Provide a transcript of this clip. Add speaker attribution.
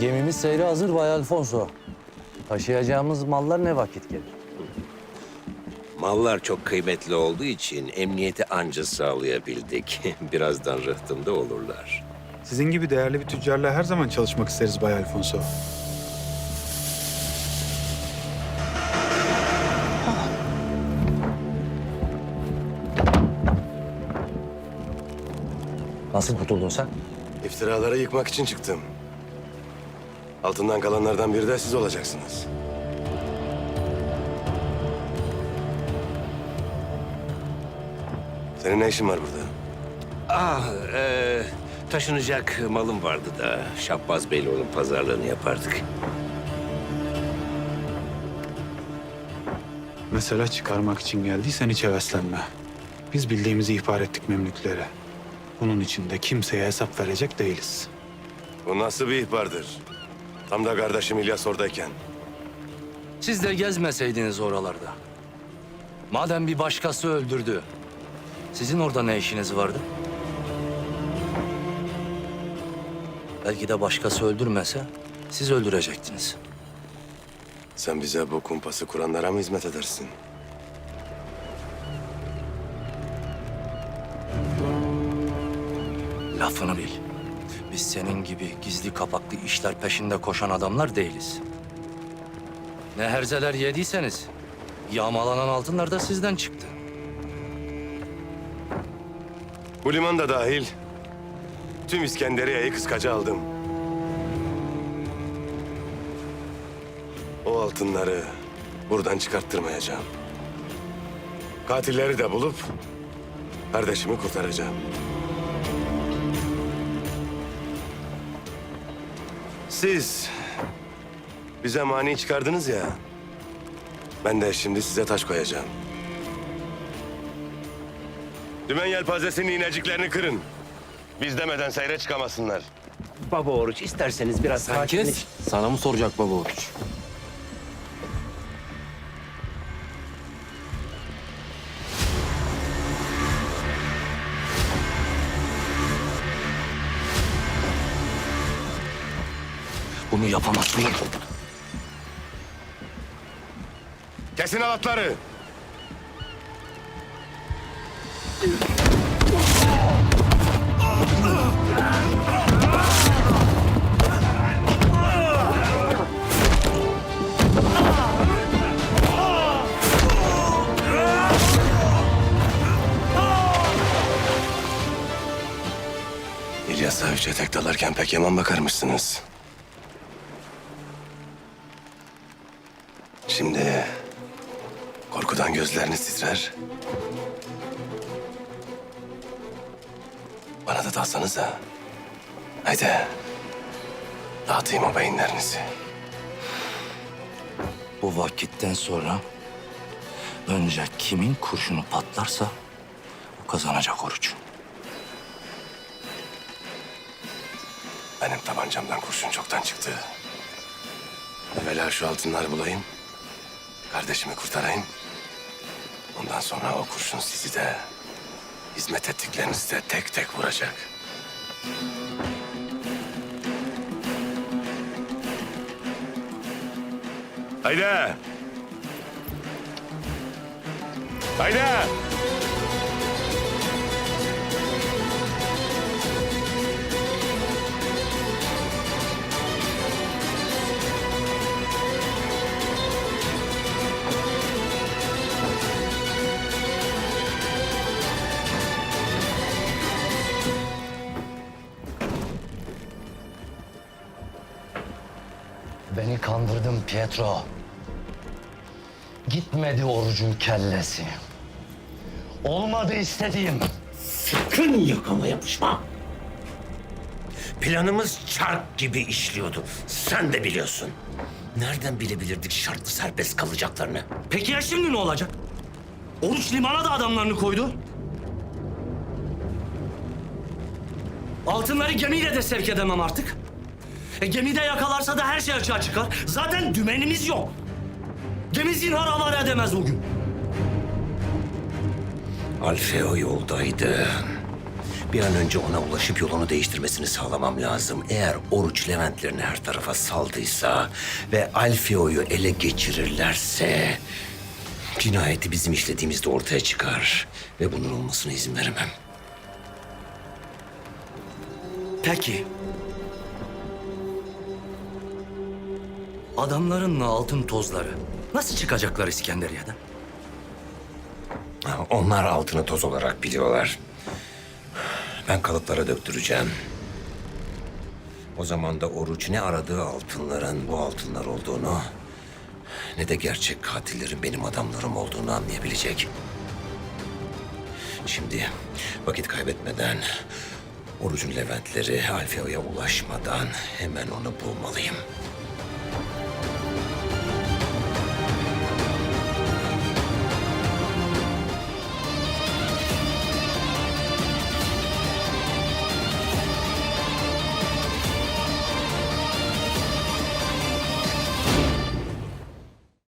Speaker 1: Gemimiz seyre hazır Bay Alfonso. Taşıyacağımız mallar ne vakit gelir?
Speaker 2: Mallar çok kıymetli olduğu için emniyeti anca sağlayabildik. Birazdan rıhtımda olurlar.
Speaker 3: Sizin gibi değerli bir tüccarla her zaman çalışmak isteriz Bay Alfonso.
Speaker 1: Nasıl kurtuldun sen?
Speaker 4: İftiraları yıkmak için çıktım. Altından kalanlardan biri de siz olacaksınız. Senin ne işin var burada?
Speaker 2: Ah, e, taşınacak malım vardı da Şabbaz Bey'le onun pazarlığını yapardık.
Speaker 3: Mesela çıkarmak için geldiysen hiç heveslenme. Biz bildiğimizi ihbar ettik memlüklere. Bunun için de kimseye hesap verecek değiliz.
Speaker 4: Bu nasıl bir ihbardır? Tam da kardeşim İlyas oradayken.
Speaker 1: Siz de gezmeseydiniz oralarda. Madem bir başkası öldürdü, sizin orada ne işiniz vardı? Belki de başkası öldürmese siz öldürecektiniz.
Speaker 4: Sen bize bu kumpası kuranlara mı hizmet edersin?
Speaker 1: Lafını bil. Biz senin gibi gizli kapaklı işler peşinde koşan adamlar değiliz. Ne herzeler yediyseniz yağmalanan altınlar da sizden çıktı.
Speaker 4: Bu liman da dahil tüm İskenderiye'yi kıskaca aldım. O altınları buradan çıkarttırmayacağım. Katilleri de bulup kardeşimi kurtaracağım. Siz bize mani çıkardınız ya. Ben de şimdi size taş koyacağım. Dümen yelpazesinin iğneciklerini kırın. Biz demeden seyre çıkamasınlar.
Speaker 2: Baba Oruç isterseniz biraz
Speaker 1: kes. Sana mı soracak baba Oruç? Bunu yapamazsın.
Speaker 4: Kesin alatları. İlyas'a üçe tek dalarken pek yaman bakarmışsınız. Şimdi korkudan gözleriniz titrer. Bana da dalsanız ha. Haydi. Dağıtayım o beyinlerinizi.
Speaker 1: Bu vakitten sonra önce kimin kurşunu patlarsa o kazanacak oruç.
Speaker 4: Benim tabancamdan kurşun çoktan çıktı. Evvela şu altınları bulayım. Kardeşimi kurtarayım. Ondan sonra o kurşun sizi de... ...hizmet ettiklerinizi de tek tek vuracak. Haydi! Haydi!
Speaker 1: Beni kandırdın Pietro. Gitmedi orucun kellesi. Olmadı istediğim.
Speaker 2: Sakın yakama yapışma. Planımız çark gibi işliyordu. Sen de biliyorsun. Nereden bilebilirdik şartlı serbest kalacaklarını?
Speaker 5: Peki ya şimdi ne olacak? Oruç limana da adamlarını koydu. Altınları gemiyle de sevk edemem artık. E, gemide yakalarsa da her şey açığa çıkar. Zaten dümenimiz yok. Gemi zinhar havale edemez bugün.
Speaker 2: Alfeo yoldaydı. Bir an önce ona ulaşıp yolunu değiştirmesini sağlamam lazım. Eğer Oruç Leventlerini her tarafa saldıysa ve Alfio'yu ele geçirirlerse... ...cinayeti bizim işlediğimizde ortaya çıkar. Ve bunun olmasına izin veremem.
Speaker 5: Peki. Adamların altın tozları nasıl çıkacaklar İskenderiye'den?
Speaker 2: Onlar altını toz olarak biliyorlar. Ben kalıplara döktüreceğim. O zaman da Oruç ne aradığı altınların bu altınlar olduğunu... ...ne de gerçek katillerin benim adamlarım olduğunu anlayabilecek. Şimdi vakit kaybetmeden... ...Oruç'un Leventleri Alfeo'ya ulaşmadan hemen onu bulmalıyım.